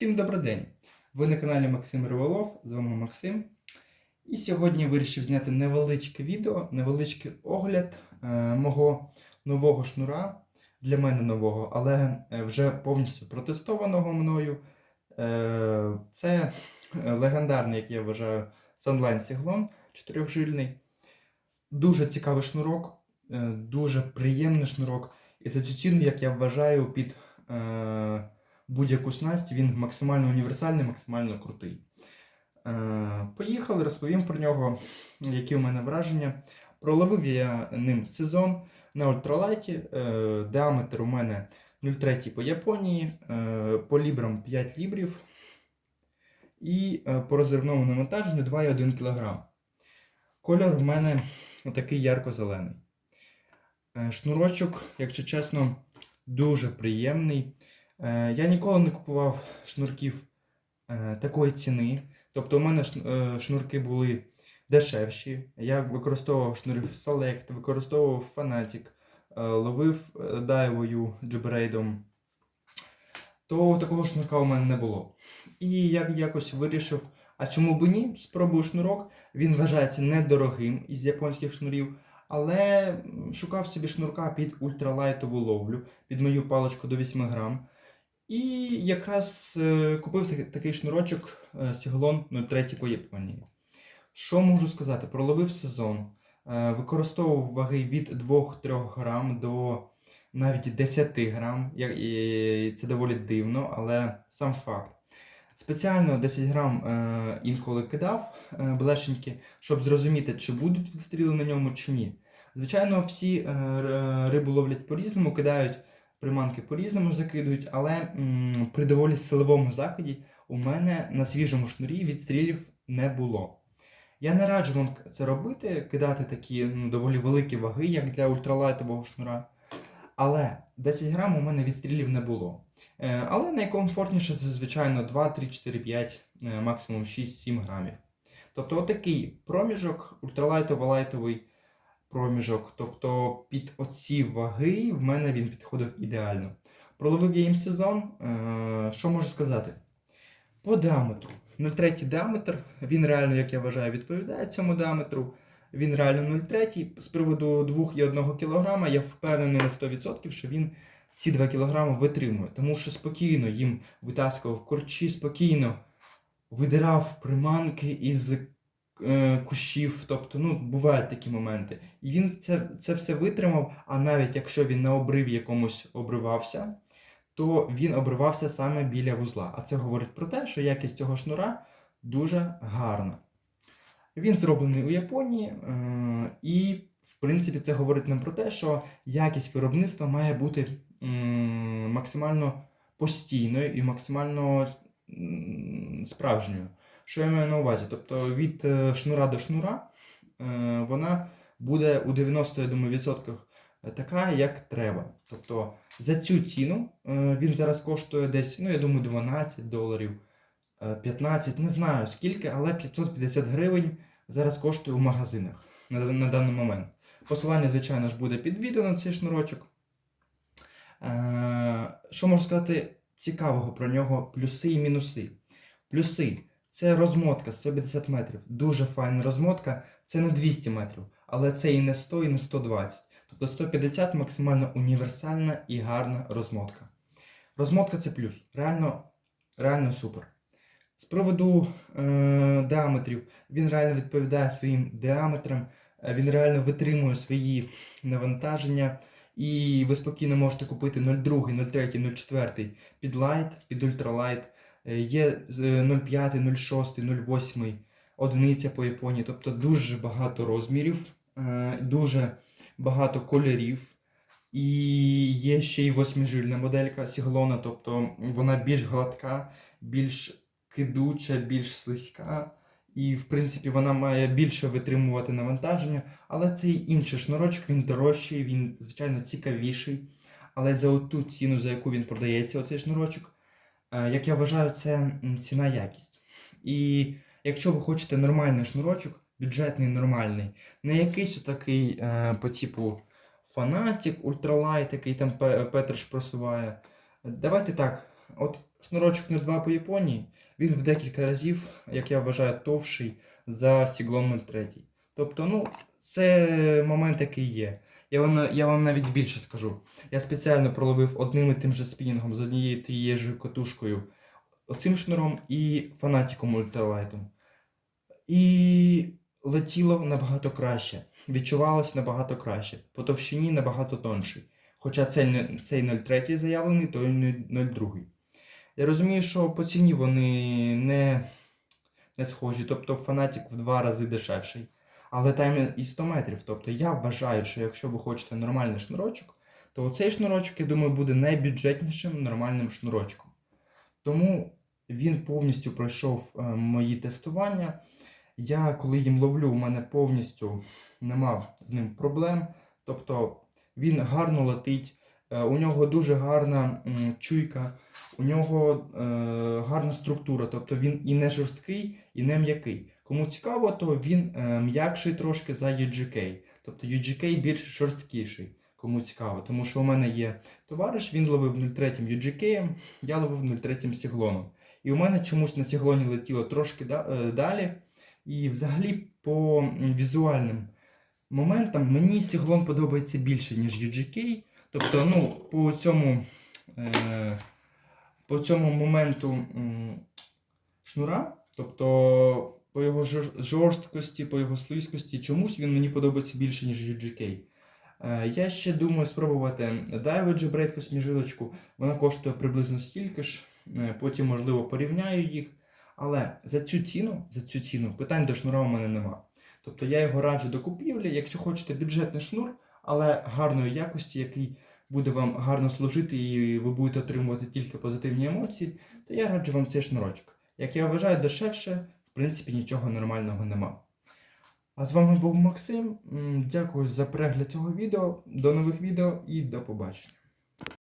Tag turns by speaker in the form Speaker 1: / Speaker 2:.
Speaker 1: Всім добрий день! Ви на каналі Максим Риболов, з вами Максим. І сьогодні вирішив зняти невеличке відео, невеличкий огляд е, мого нового шнура, для мене нового, але е, вже повністю протестованого мною. Е, це легендарний, як я вважаю, Sunline Сіглон чотирьохжильний. Дуже цікавий шнурок, е, дуже приємний шнурок. І за цю ціну, як я вважаю, під е, будь-яку снасть він максимально універсальний, максимально крутий. Е, поїхали, розповім про нього, які у мене враження. Проловив я ним сезон на ультралайті. Е, діаметр у мене 0,3 по Японії, е, по лібрам 5 лібрів. І по розривному навантаженню 2,1 кг. Кольор в мене такий ярко-зелений. Шнурочок, якщо чесно, дуже приємний. Е, Я ніколи не купував шнурків е, такої ціни. Тобто у мене е, шнурки були дешевші. Я використовував шнурів Select, використовував Fanatic, ловив дайвою джебрейдом. То такого шнурка у мене не було. І я якось вирішив, а чому б ні? Спробую шнурок. Він вважається недорогим із японських шнурів, але шукав собі шнурка під ультралайтову ловлю, під мою паличку до 8 грам. І якраз е, купив такий, шнурочок е, Сіглон 03 по Японії. Що можу сказати? Проловив сезон, е, використовував ваги від 2-3 грам до навіть 10 грам. І Це доволі дивно, але сам факт. Спеціально 10 грам інколи кидав блешеньки, щоб зрозуміти, чи будуть відстріли на ньому, чи ні. Звичайно, всі рибу ловлять по-різному, кидають приманки по-різному закидують, але м, при доволі силовому закиді у мене на свіжому шнурі відстрілів не було. Я не раджу вам це робити, кидати такі ну, доволі великі ваги, як для ультралайтового шнура. Але 10 грам у мене відстрілів не було. Е, але найкомфортніше це, звичайно, 2, 3, 4, 5, е, максимум 6-7 грамів. Тобто отакий проміжок, ультралайтово-лайтовий проміжок. Тобто під оці ваги в мене він підходив ідеально. Проловив я їм сезон. Е, що можу сказати? По діаметру. 0,3 діаметр, він реально, як я вважаю, відповідає цьому діаметру. Він реально 0,3. З приводу 2 і 1 кг я впевнений на 100%, що він ці 2 кг витримує. Тому що спокійно їм витаскував корчі, спокійно видирав приманки із кущів. Тобто, ну, бувають такі моменти. І він це, це все витримав, а навіть якщо він на обриві якомусь обривався, то він обривався саме біля вузла. А це говорить про те, що якість цього шнура дуже гарна. Він зроблений у Японії, е, і, в принципі, це говорить нам про те, що якість виробництва має бути максимально постійною і максимально справжньою. Що я маю на увазі? Тобто від е, шнура до шнура е, вона буде у 90, я думаю, відсотках така, як треба. Тобто за цю ціну е, він зараз коштує десь, ну я думаю, 12 доларів, е, 15, не знаю скільки, але 550 гривень зараз коштує у магазинах на, даний момент. Посилання, звичайно ж, буде під відео на цей шнурочок. Е, що можу сказати цікавого про нього? Плюси і мінуси. Плюси це розмотка 150 метрів. Дуже файна розмотка. Це не 200 метрів, але це і не 100, і не 120. Тобто 150 максимально універсальна і гарна розмотка. Розмотка це плюс. Реально, реально супер. З приводу е, діаметрів, він реально відповідає своїм діаметрам, е, він реально витримує свої навантаження. І ви спокійно можете купити 0,2, 0,3, 0,4 під лайт, під ультралайт. Е, Є е, 0,5, 0,6, 0,8 одиниця по Японії. Тобто дуже багато розмірів, е, дуже багато кольорів. І є ще й восьмижильна моделька Сіглона, тобто вона більш гладка, більш кидуча, більш слизька. І, в принципі, вона має більше витримувати навантаження. Але цей інший шнурочок, він дорожчий, він, звичайно, цікавіший. Але за ту ціну, за яку він продається, оцей шнурочок, як я вважаю, це ціна якість. І якщо ви хочете нормальний шнурочок, бюджетний, нормальний, не якийсь такий е, по типу Фанатік, Ультралайт, який там Пе- Петриш просуває. Давайте так, от шнурочок 02 по Японії, він в декілька разів, як я вважаю, товший за стіглом 03. Тобто, ну, це момент, який є. Я вам, я вам навіть більше скажу. Я спеціально проловив одним і тим же спінінгом з однією тією ж катушкою оцим шнуром і фанатіком ультралайтом. І летіло набагато краще, відчувалось набагато краще, по товщині набагато тонший. Хоча цей, цей 0,3 заявлений, той 0,2. Я розумію, що по ціні вони не, не схожі, тобто фанатік в два рази дешевший. Але там і 100 метрів. Тобто я вважаю, що якщо ви хочете нормальний шнурочок, то оцей шнурочок, я думаю, буде найбюджетнішим нормальним шнурочком. Тому він повністю пройшов е, мої тестування. Я, коли їм ловлю, у мене повністю нема з ним проблем. Тобто він гарно летить, е, у нього дуже гарна чуйка, у нього е, гарна структура, тобто він і не жорсткий, і не м'який. Кому цікаво, то він е, м'якший трошки за UGK. Тобто UGK більш жорсткіший, кому цікаво. Тому що у мене є товариш, він ловив 03 UGK, я ловив 03 сіглоном. І у мене чомусь на сіглоні летіло трошки е, далі. І взагалі по візуальним моментам мені сіглон подобається більше, ніж UGK. Тобто, ну, по цьому, е, по цьому моменту шнура, тобто по його жорсткості, по його слизькості, чомусь він мені подобається більше, ніж UGK. Е, Я ще думаю спробувати Divage Braid восьмижилочку. Вона коштує приблизно стільки ж. Е, Потім, можливо, порівняю їх. Але за цю ціну, за цю ціну питань до шнура у мене нема. Тобто я його раджу до купівлі, якщо хочете бюджетний шнур, але гарної якості, який буде вам гарно служити і ви будете отримувати тільки позитивні емоції, то я раджу вам цей шнурочок. Як я вважаю, дешевше, в принципі, нічого нормального нема. А з вами був Максим. Дякую за перегляд цього відео. До нових відео і до побачення.